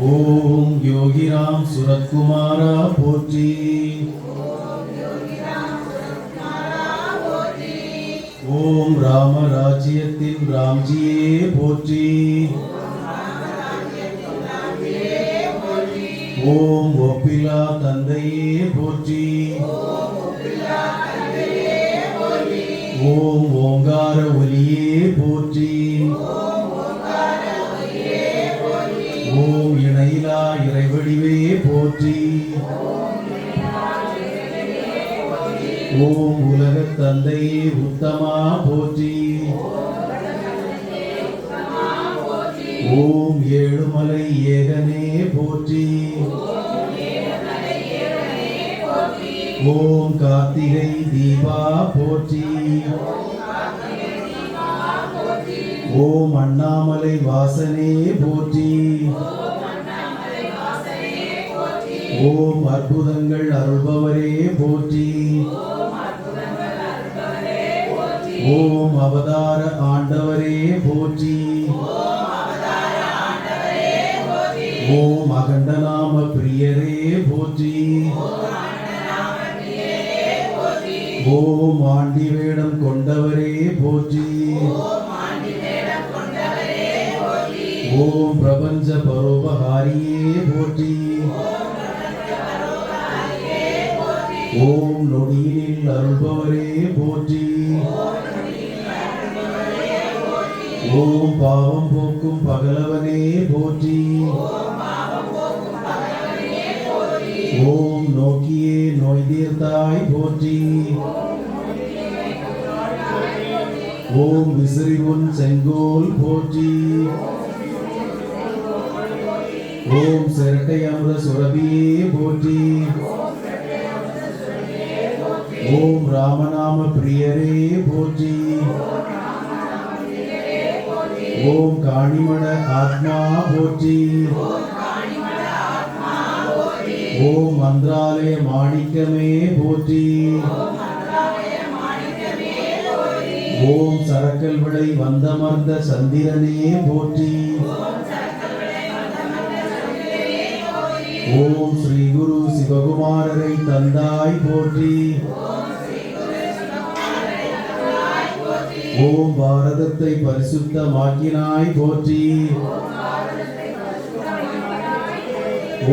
ஓம் யோகிராம் சுரத்குமாரா போற்றி. ஓம் ராம ராஜ்யத்தின் ராம்ஜியே போற்றி. ஓம் ஒப்பிலா தந்தையே போற்றி. ஓம் ஓங்கார ஒலியே போற்றி. போற்றி. ஓம் உலகத் தந்தையே உத்தமா போற்றி. ஓம் ஏழுமலை ஏகனே போற்றி. ஓம் கார்த்திகை தீபா போற்றி. ஓம் அண்ணாமலை வாசனே போற்றி. ஓம் அற்புதங்கள் அருள்பவரே போற்றி. ஓம் அவதார ஆண்டவரே போற்றி. ஓம் அகண்டநாம பிரியரே போற்றி. ஓம் ஆண்டி வேடம் கொண்டவரே போற்றி. ஓம் பிரபஞ்ச பரோபகாரியே போற்றி. ஓம் நொடியில் அருள்பவரே போற்றி. ஓம் பாவம் போக்கும் பகலவனே போற்றி. ஓம் நோக்கியே நோய் தீர்த்தாய் போற்றி. ஓம் விசிறிவுன் செங்கோல் போற்றி. ஓம் சிரட்டை அமுத சுரபியே போற்றி. ஓம் ராமநாம பிரியரே போற்றி. ஓம் காணிமட ஆத்மா போற்றி. ஓம் மந்திராலய மாணிக்கமே போற்றி. ஓம் சரக்கல் விடை வந்தமர்ந்த சந்திரனே போற்றி. ஓம் ஸ்ரீ குரு சிவகுமாரரை தந்தாய் போற்றி. ஓம் பாரதத்தை பரிசுத்தமாக்கினாய் போற்றி.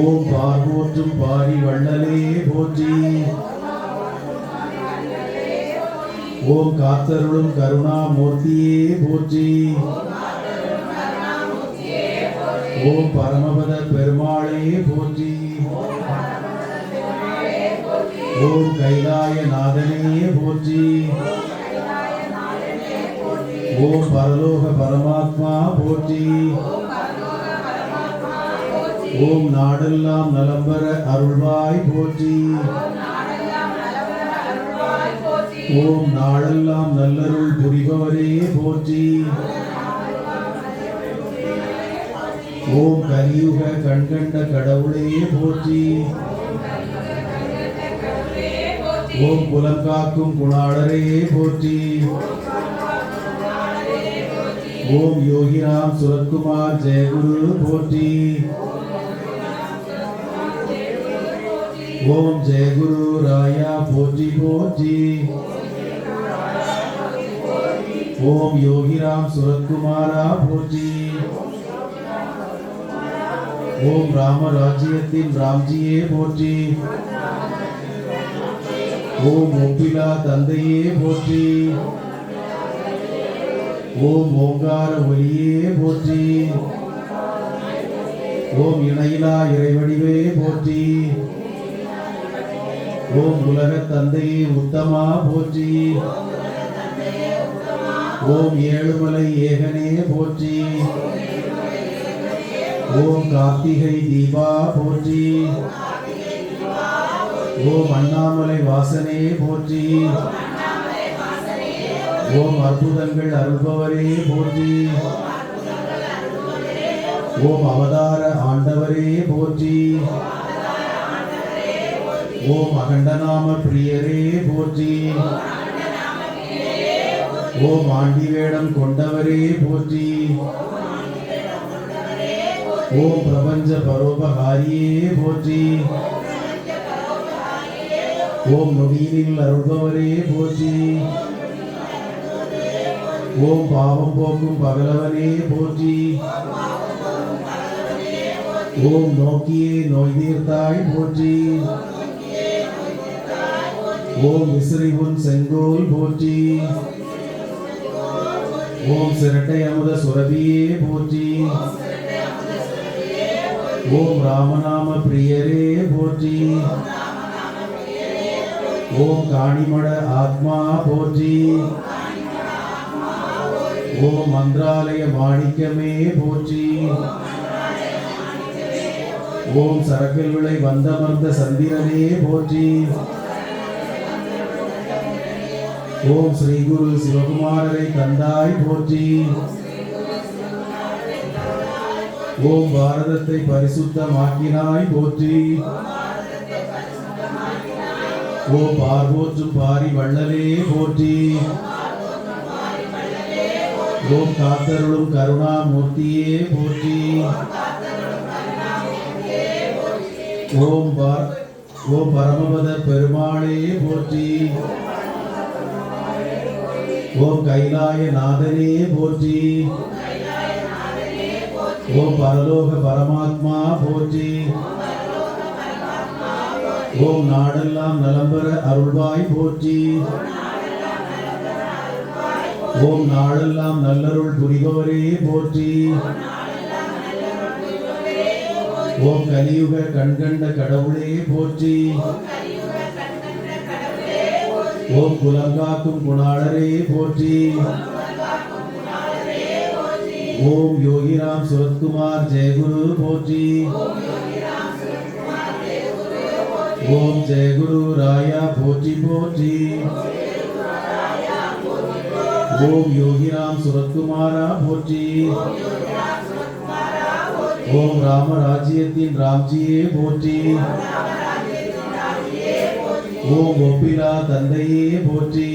ஓம் பார்வோற்றும் பாரி வள்ளலே போற்றி. ஓம் காத்தருளும் கருணாமூர்த்தியே போற்றி. ஓம் பரமபத பெருமாளே போற்றி. ஓம் கைலாய நாதனே போற்றி. ஓம் பரலோக பரமாத்மா போற்றி. ஓம் நாடெல்லாம் நலம்பர அருள்வாய் போற்றி. ஓம் நாடெல்லாம் நல்லருள் புரிபவரே போற்றி. ஓம் கலியுக கண்கண்ட கடவுளே போற்றி. ஓம் புலங்காக்கும் குணாளரே போற்றி. ஓம் யோகிராம் சுரத்குமார் ஜெயகுரு போற்றி ஓம் ஜெயகுரு ராயா போற்றி போற்றி ஓம் யோகிராம் சுரத்குமாரா போற்றி ஓம் ராமராஜ்யத்தின் ராம்ஜியே போற்றி ஓம் ஒப்பிலா தந்தையே போற்றி ஓம் ஓங்கார ஒலியே போற்றி. ஓம் இணையிலா இறைவடிவே போற்றி. ஓம் உலக தந்தையே உத்தமா போற்றி. ஓம் ஏழுமலை ஏகனே போற்றி. ஓம் கார்த்திகை தீபா போற்றி. ஓம் அண்ணாமலை வாசனே போற்றி. ஓம் அற்புதங்கள் அருள்பவரே போற்றி. ஓம் அவதார ஆண்டவரே போற்றி. ஓம் அகண்டநாம பிரியரே போற்றி. ஓம் ஆண்டி வேடம் கொண்டவரே போற்றி. ஓம் பிரபஞ்ச பரோபகாரியே போற்றி. ஓம் நொடியினில் அருள்பவரே போற்றி. ஓம் பாவம் போக்கும் பகலவனே போற்றி. ஓம் நோக்கியே நோய் தீர்த்தாய் போற்றி. ஓம் விசிறிவுன் செங்கோல் போற்றி. ஓம் சிரட்டை அமுத சுரபியே போற்றி. ஓம் ராமநாம பிரியரே போற்றி. ஓம் காணிமட ஆத்மா போற்றி. ஓ மந்திராலய மாணிக்கமே போற்றி. ஓம் சரக்கில் விளை வந்தமர்ந்த சந்திரனே போற்றி. ஓம் ஸ்ரீ குரு சிவகுமாரரை தந்தாய் போற்றி. ஓம் பாரதத்தை பரிசுத்தமாக்கினாய் போற்றி. ஓ பார்வோற்றும் பாரி வள்ளலே போற்றி. ஓம் காத்தருளும் கருணாமூர்த்தியே போற்றி. ஓம் ஓம் பரமபத பெருமாளே போற்றி. ஓம் கைலாய நாதனே போற்றி. ஓம் பரலோக பரமாத்மா போற்றி. ஓம் நாடெல்லாம் நலம்பர அருள்வாய் போற்றி. ஓம் நாளெல்லாம் நல்லருள் புரிபவரே போற்றி. ஓம் கலியுக கண்கண்ட கடவுளே போற்றி. ஓம் குலங்காக்கும் குணாளரே போற்றி. ஓம் யோகிராம் சுரத்குமார் ஜெயகுரு போற்றி. ஓம் ஜெயகுரு ராயா போற்றி போற்றி. ஓம் யோகிராம் சுரத்குமாரா போற்றி. ஓம் ராம ராஜ்யத்தின் ராம்ஜியே போற்றி. ஓம் ஒப்பிலா தந்தையே போற்றி.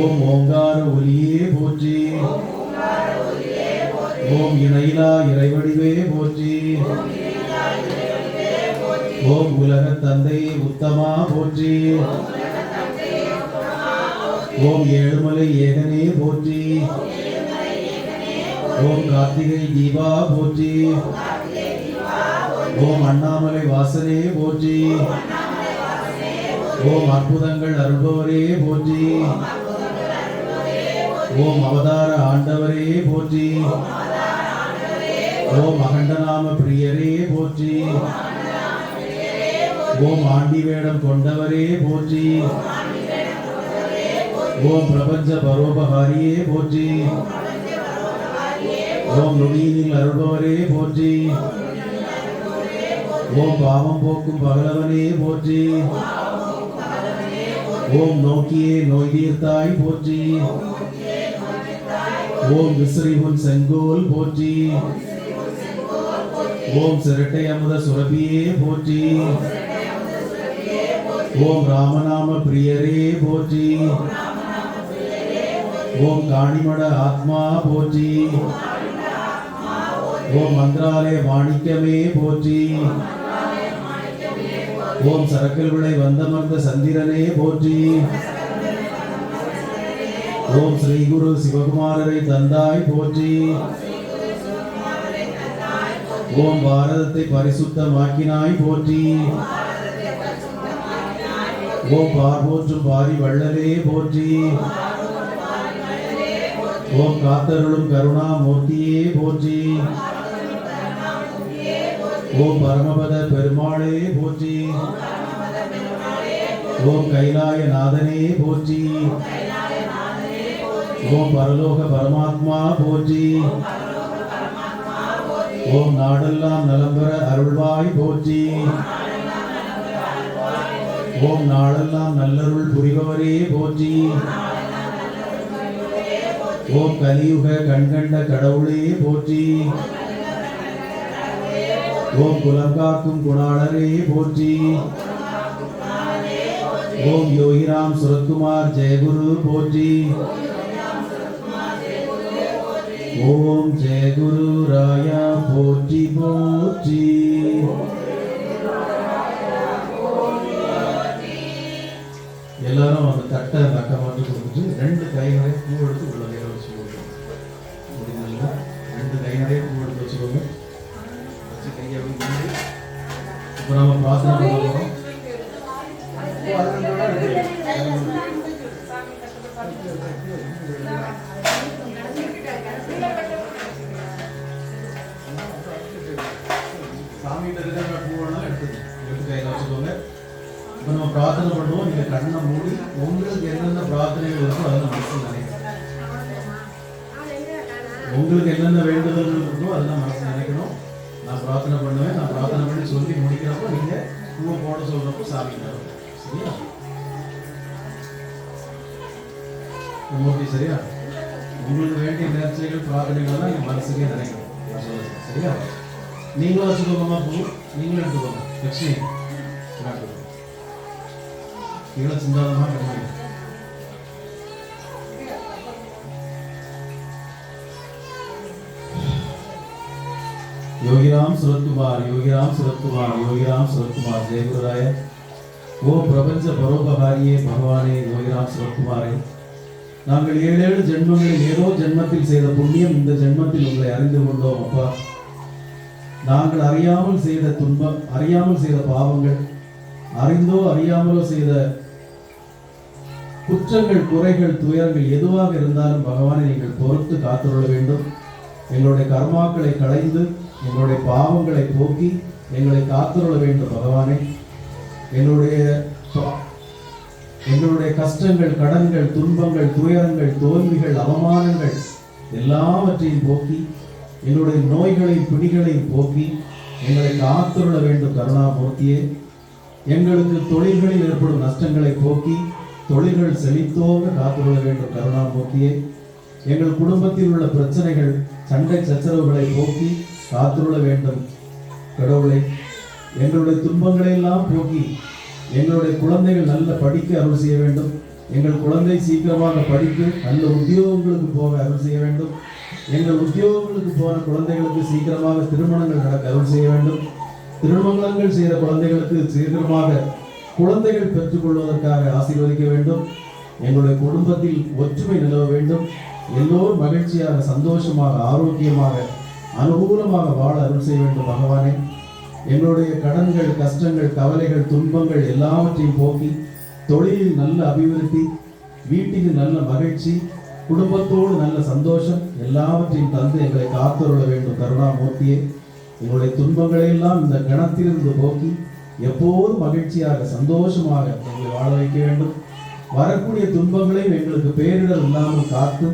ஓம் ஓங்கார ஒலியே போற்றி. ஓம் இணையிலா இறைவடிவே போற்றி. ஓம் உலக தந்தை உத்தமா போற்றி. ஓம் ஏழுமலை ஏகனே போற்றி. ஓம் கார்த்திகை தீபா போற்றி. ஓம் அண்ணாமலை வாசனே போற்றி. ஓம் அற்புதங்கள் அருள்பவரே போற்றி. ஓம் அவதார ஆண்டவரே போற்றி. ஓம் அகண்டநாம பிரியரே போற்றி. ஓம் ஆண்டி வேடம் கொண்டவரே போற்றி. ஓம் பிரபஞ்ச பரோபகாரியே போற்றி ஓம் நொடியினில் அருள்பவரே போற்றி ஓம் பாவம் போக்கும் பகலவனே போற்றி ஓம் நோக்கியே நோய் தீர்த்தாய் போற்றி ஓம் விசிறிவுன் செங்கோல் போற்றி ஓம் சிரட்டை அமுத சுரபியே போற்றி ஓம் ராமநாம பிரியரே போற்றி ஓம் காணிமட ஆத்மா போற்றி. ஓம் மந்திராலய மாணிக்கமே போற்றி. ஓம் சரக்கல் விளை வந்தமர்ந்த சந்திரனே போற்றி. ஓம் ஸ்ரீ குரு சிவகுமாரரை தந்தாய் போற்றி. ஓம் பாரதத்தை பரிசுத்தமாக்கினாய் போற்றி. ஓம் பார்வோற்றும் பாரி வள்ளலே போற்றி. ஓம் காத்தருளும் கருணா மூர்த்தியே போற்றி ஓம் பரமபத பெருமாளே போற்றி ஓம் கைலாய நாதனே போற்றி ஓம் பரலோக பரமாத்மா போற்றி ஓம் நாடெல்லாம் நலம்பெற அருள்வாய் போற்றி ஓம் நாளெல்லாம் நல்லருள் புரிபவரே போற்றி ஓ கலியுக கண்கண்ட கடவுளே போற்றி. ஓம் குலங்காக்கும் குணாளரே போற்றி. ஓம் யோகிராம் சுரத்குமார் ஜெயகுரு போற்றி. ஓம் ஜெயகுரு ராயா போற்றி போற்றி. எல்லாரும் அந்த தட்டை தக்க மாட்டி கொடுத்துட்டு ரெண்டு கைகளை பூ எடுத்து உள்ள நிறைய பூ எடுத்து வச்சுக்கோங்க. வச்சு இப்போ நம்ம பிரார்த்தனை பண்ணுவோம் சாமிகிட்ட இருக்கிற பூவெல்லாம் எடுத்து எடுத்து வச்சுக்கோங்க. இப்போ நம்ம பிரார்த்தனை பண்ணுவோம். நீங்க கண்ணை மூடி உங்களுக்கு என்னென்ன பிரார்த்தனைகள் இருக்கோ அதை நம்ம என்னென்ன வேண்டுதல்கள் இருக்கோ அதெல்லாம் மனசுல நினைக்கணும். நான் பிரார்த்தனை பண்ணுவேன். நான் பிரார்த்தனை பண்ணி சொல்லி முடிக்கிறப்போ நீங்க பூவை போட சொல்றப்போ சாமி தரும் சரியா? மூர்த்தி சரியா? உங்களுக்கு வேண்டிய நேர்ச்சைகள் பிரார்த்தனைகள்லாம் எங்கள் மனசுக்கே நினைக்கணும். சரியா? நீங்களும் வச்சுக்கோங்கம்மா பூ. நீங்களும் எடுத்துக்கோங்க. லட்சுமி எடுத்துக்கோங்க கீழே சிந்தாதமா योगीराम सूरत कुमार योगीराम सूरत कुमार योगीराम सूरत कुमार जय गुरुराय ஓ பிரபஞ்ச பரோபகாரியே பகவானே யோகிராம் சிவகுமாரே நாங்கள் ஏழு ஏழு ஜென்மங்களில் ஏதோ ஜென்மத்தில் செய்த புண்ணியம் இந்த ஜென்மத்தில் உங்களை அறிந்து கொண்டோம் அப்பா நாங்கள் அறியாமல் செய்த துன்பம் அறியாமல் செய்த பாவங்கள் அறிந்தோ அறியாமலோ செய்த குற்றங்கள் குறைகள் துயரங்கள் எதுவாக இருந்தாலும் பகவானை நீங்கள் பொறுத்து காத்துள்ள வேண்டும் எங்களுடைய கர்மாக்களை களைந்து எங்களுடைய பாவங்களை போக்கி எங்களை காத்துள்ள வேண்டும் பகவானே. என்னுடைய எங்களுடைய கஷ்டங்கள் கடன்கள் துன்பங்கள் துயரங்கள் தோல்விகள் அவமானங்கள் எல்லாவற்றையும் போக்கி என்னுடைய நோய்களையும் பிடிகளையும் போக்கி எங்களை காத்துள்ள வேண்டும் கருணாமூர்த்தியே. எங்களுக்கு தொழில்களில் ஏற்படும் நஷ்டங்களை போக்கி தொழில்கள் செழித்தோங்க காத்துள்ள வேண்டும் கருணாமூர்த்தியே. எங்கள் குடும்பத்தில் உள்ள பிரச்சனைகள் சண்டை சச்சரவுகளை போக்கி காத்துள்ள வேண்டும். கடவுளை எங்களுடைய துன்பங்களை எல்லாம் போக்கி எங்களுடைய குழந்தைகள் நல்ல படிக்க அருள் செய்ய வேண்டும். எங்கள் குழந்தை சீக்கிரமாக படித்து நல்ல உத்தியோகங்களுக்கு போக அருள் செய்ய வேண்டும். எங்கள் உத்தியோகங்களுக்கு போன குழந்தைகளுக்கு சீக்கிரமாக திருமணங்கள் நடக்க அருள் செய்ய வேண்டும். திருமணங்கள் செய்த குழந்தைகளுக்கு சீக்கிரமாக குழந்தைகள் பெற்றுக்கொள்வதற்காக ஆசீர்வதிக்க வேண்டும். எங்களுடைய குடும்பத்தில் ஒற்றுமை நிலவ வேண்டும். எல்லோரும் மகிழ்ச்சியாக சந்தோஷமாக ஆரோக்கியமாக அனுகூலமாக வாழ அருள் செய்ய வேண்டும் பகவானே. எங்களுடைய கடன்கள் கஷ்டங்கள் கவலைகள் துன்பங்கள் எல்லாவற்றையும் போக்கி தொழிலில் நல்ல அபிவிருத்தி வீட்டில் நல்ல மகிழ்ச்சி குடும்பத்தோடு நல்ல சந்தோஷம் எல்லாவற்றையும் தந்து எங்களை காத்துருள வேண்டும் கருணாமூர்த்தியே. எங்களுடைய துன்பங்களை எல்லாம் இந்த கணத்திலிருந்து போக்கி எப்போதும் மகிழ்ச்சியாக சந்தோஷமாக எங்களை வாழ வைக்க வேண்டும். வரக்கூடிய துன்பங்களையும் எங்களுக்கு பேரிடர் இல்லாமல் காத்து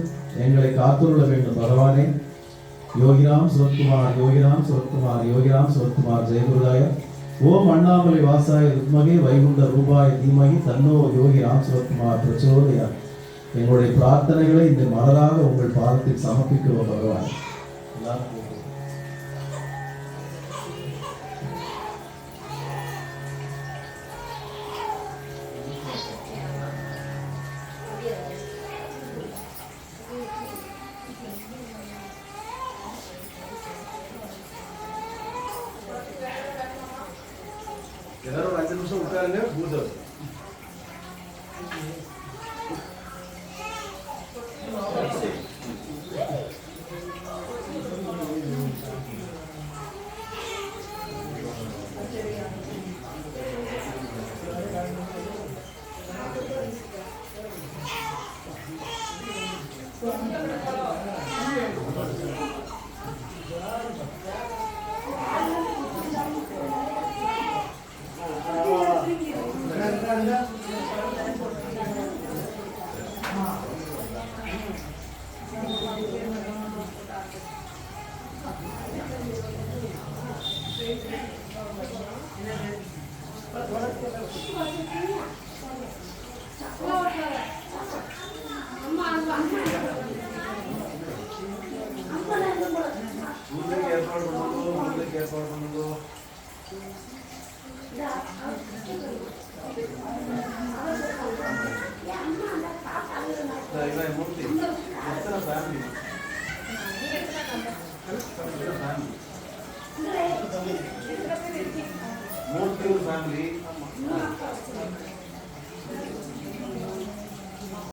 எங்களை காத்துருள வேண்டும் பகவானே. யோகிராம் சுரத்குமார் யோகிராம் சுரத்குமார் யோகிராம் சுரத்குமார் ஜெயகுருதாய ஓம் அண்ணாமலை வாசாய ருத்மகே வைகுண்ட ரூபாய் தீமகி தன்னோ யோகிராம் சுரத்குமார் பிரச்சோதயா. எங்களுடைய பிரார்த்தனைகளை இந்த மலராக உங்கள் பாதத்தில் சமர்ப்பிக்கிறோம் பகவான். எல்லாருக்கும் ഏതാണ്ട് ഒരു അഞ്ച് നിമിഷം